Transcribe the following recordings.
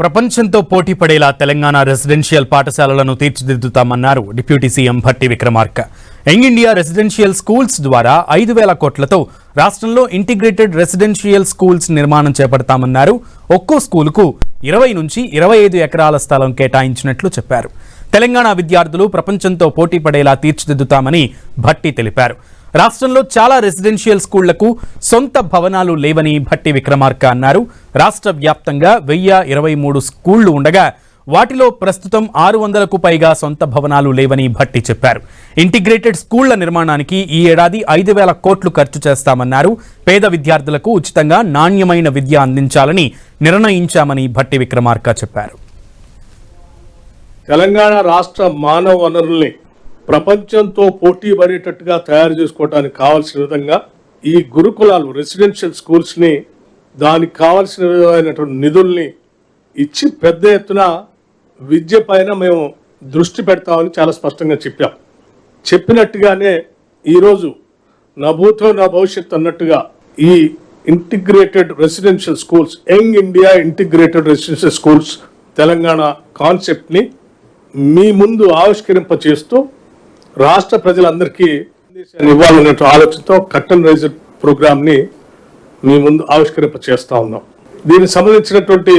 ప్రపంచంతో పోటీ పడేలా తెలంగాణ రెసిడెన్షియల్ పాఠశాలలను తీర్చిదిద్దుతామన్నారు deputy CM Bhatti Vikramarka. Young India residential schools ద్వారా ఐదు వేల కోట్లతో రాష్ట్రంలో ఇంటిగ్రేటెడ్ రెసిడెన్షియల్ స్కూల్స్ నిర్మాణం చేపడతామన్నారు. ఒక్కో స్కూలుకు ఇరవై నుంచి ఇరవై ఐదు ఎకరాల స్థలం కేటాయించినట్లు చెప్పారు. తెలంగాణ విద్యార్థులు ప్రపంచంతో పోటీ పడేలా తీర్చిదిద్దుతామని భట్టి తెలిపారు. రాష్ట్రంలో చాలా రెసిడెన్షియల్ స్కూళ్ళకు సొంత భవనాలు లేవని భట్టి విక్రమార్క అన్నారు. రాష్ట్ర వ్యాప్తంగా వెయ్యి ఇరవై మూడు స్కూళ్ళు ఉండగా వాటిలో ప్రస్తుతం ఆరు వందలకు పైగా సొంత భవనాలు లేవని భట్టి చెప్పారు. ఇంటిగ్రేటెడ్ స్కూళ్ళ నిర్మాణానికి ఈ ఏడాది ఐదు వేల కోట్లు ఖర్చు చేస్తామన్నారు. పేద విద్యార్థులకు ఉచితంగా నాణ్యమైన విద్య అందించాలని నిర్ణయించామని భట్టి విక్రమార్క చెప్పారు. తెలంగాణ రాష్ట్ర మానవ వనరుల్ని ప్రపంచంతో పోటీ పడేటట్టుగా తయారు చేసుకోవడానికి కావాల్సిన విధంగా ఈ గురుకులాలు రెసిడెన్షియల్ స్కూల్స్ని దానికి కావాల్సిన విధమైనటువంటి నిధుల్ని ఇచ్చి పెద్ద ఎత్తున విద్య పైన మేము దృష్టి పెడతామని చాలా స్పష్టంగా చెప్పాం. చెప్పినట్టుగానే ఈరోజు నా భూతో నా భవిష్యత్ అన్నట్టుగా ఈ integrated residential schools young India integrated residential schools Telangana కాన్సెప్ట్ని మీ ముందు ఆవిష్కరింప చేస్తూ రాష్ట్ర ప్రజలందరికీ ఇవ్వాలనే ఆలోచనతో కట్టన్ రైజర్ ప్రోగ్రామ్ని మీ ముందు ఆవిష్కరింప చేస్తూ ఉన్నాం. దీనికి సంబంధించినటువంటి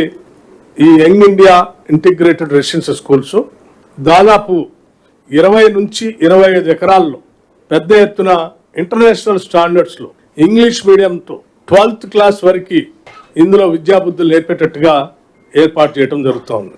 ఈ young India integrated residential schools దాదాపు ఇరవై నుంచి ఇరవై ఐదు ఎకరాల్లో పెద్ద ఎత్తున ఇంటర్నేషనల్ స్టాండర్డ్స్లో ఇంగ్లీష్ మీడియంతో ట్వెల్త్ క్లాస్ వరకు ఇందులో విద్యాబుద్ధులు నేర్పేటట్టుగా ఏర్పాటు చేయడం జరుగుతూ ఉంది.